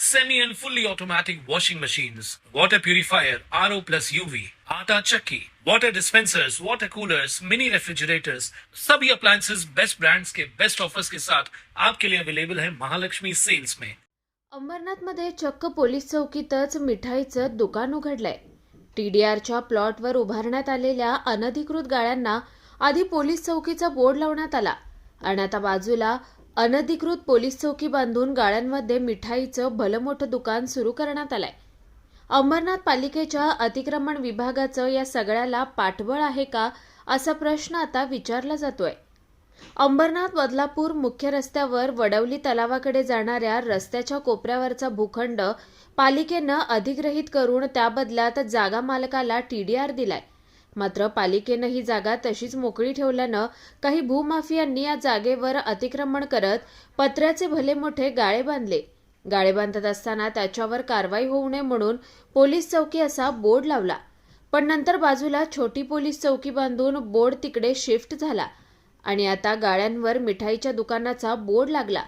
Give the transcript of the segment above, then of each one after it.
semi and fully automatic washing machines, water purifier, RO plus UV, आटा चक्की, water dispensers, water coolers, mini refrigerators, सभी appliances best brands के best offers के साथ आपके लिए अवेलेबल है महालक्ष्मी सेल्स में। अंबरनाथमध्ये चक्क पोलीस चौकीतच मिठाईचं दुकान उघडलंय. टीडीआरच्या प्लॉटवर उभारण्यात आलेल्या अनधिकृत गाळ्यांना आधी पोलीस चौकीचा बोर्ड लावण्यात आला आणि आता बाजूला अनधिकृत पोलीस चौकी बांधून गाळ्यांमध्ये मिठाईचं भलं मोठं दुकान सुरू करण्यात आलंय. अंबरनाथ पालिकेच्या अतिक्रमण विभागाचं या सगळ्याला पाठबळ आहे का असा प्रश्न आता विचारला जातोय. अंबरनाथ बदलापूर मुख्य रस्त्यावर वडवली तलावाकडे जाणाऱ्या रस्त्याच्या कोपऱ्यावरचा भूखंड पालिकेनं अधिग्रहित करून त्याबदल्यात जागा मालकाला टीडीआर दिलाय. मात्र पालिकेनं ही जागा तशीच मोकळी ठेवल्यानं काही भूमाफियांनी या जागेवर अतिक्रमण करत पत्र्याचे भले मोठे गाळे बांधले. गाळे बांधत असताना त्याच्यावर कारवाई होऊ नये म्हणून पोलीस चौकी असा बोर्ड लावला. पण नंतर बाजूला छोटी पोलीस चौकी बांधून बोर्ड तिकडे शिफ्ट झाला आणि आता गाळ्यांवर मिठाईच्या दुकानाचा बोर्ड लागला.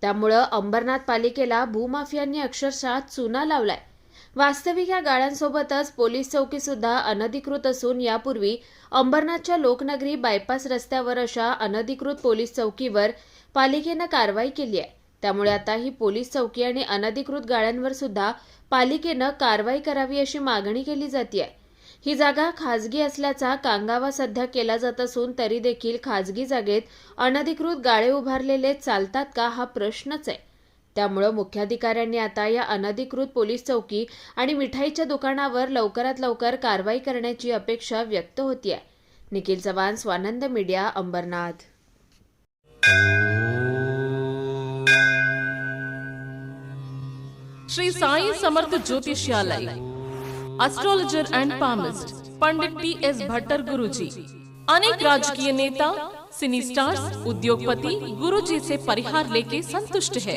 त्यामुळं अंबरनाथ पालिकेला भूमाफियांनी अक्षरशः चुना लावलाय. वास्तविक या गाळ्यांसोबतच पोलीस चौकी सुद्धा अनधिकृत असून यापूर्वी अंबरनाथच्या लोकनगरी बायपास रस्त्यावर अशा अनधिकृत पोलीस चौकीवर पालिकेनं कारवाई केली आहे. त्यामुळे आता ही पोलीस चौकी आणि अनधिकृत गाळ्यांवर सुद्धा पालिकेनं कारवाई करावी अशी मागणी केली जाते ही जागा खाजगी असल्याचा कांगावा सध्या केला जात असून तरी देखील खाजगी जागेत अनधिकृत गाळे उभारलेले चालतात का हा प्रश्नच आहे. त्यामुळं मुख्याधिकाऱ्यांनी आता या अनधिकृत पोलीस चौकी आणि मिठाईच्या दुकानावर लवकरात लवकर कारवाई करण्याची अपेक्षा व्यक्त होतीये. Nikhil Chavan Swanand media Ambernath. Shri Sai Samarth Jyotishalay astrologer and palmist Pandit P S Bhattar Guruji अनेक राजकीय नेता सिनी स्टार्स उद्योगपति गुरुजी से परिहार लेके संतुष्ट है।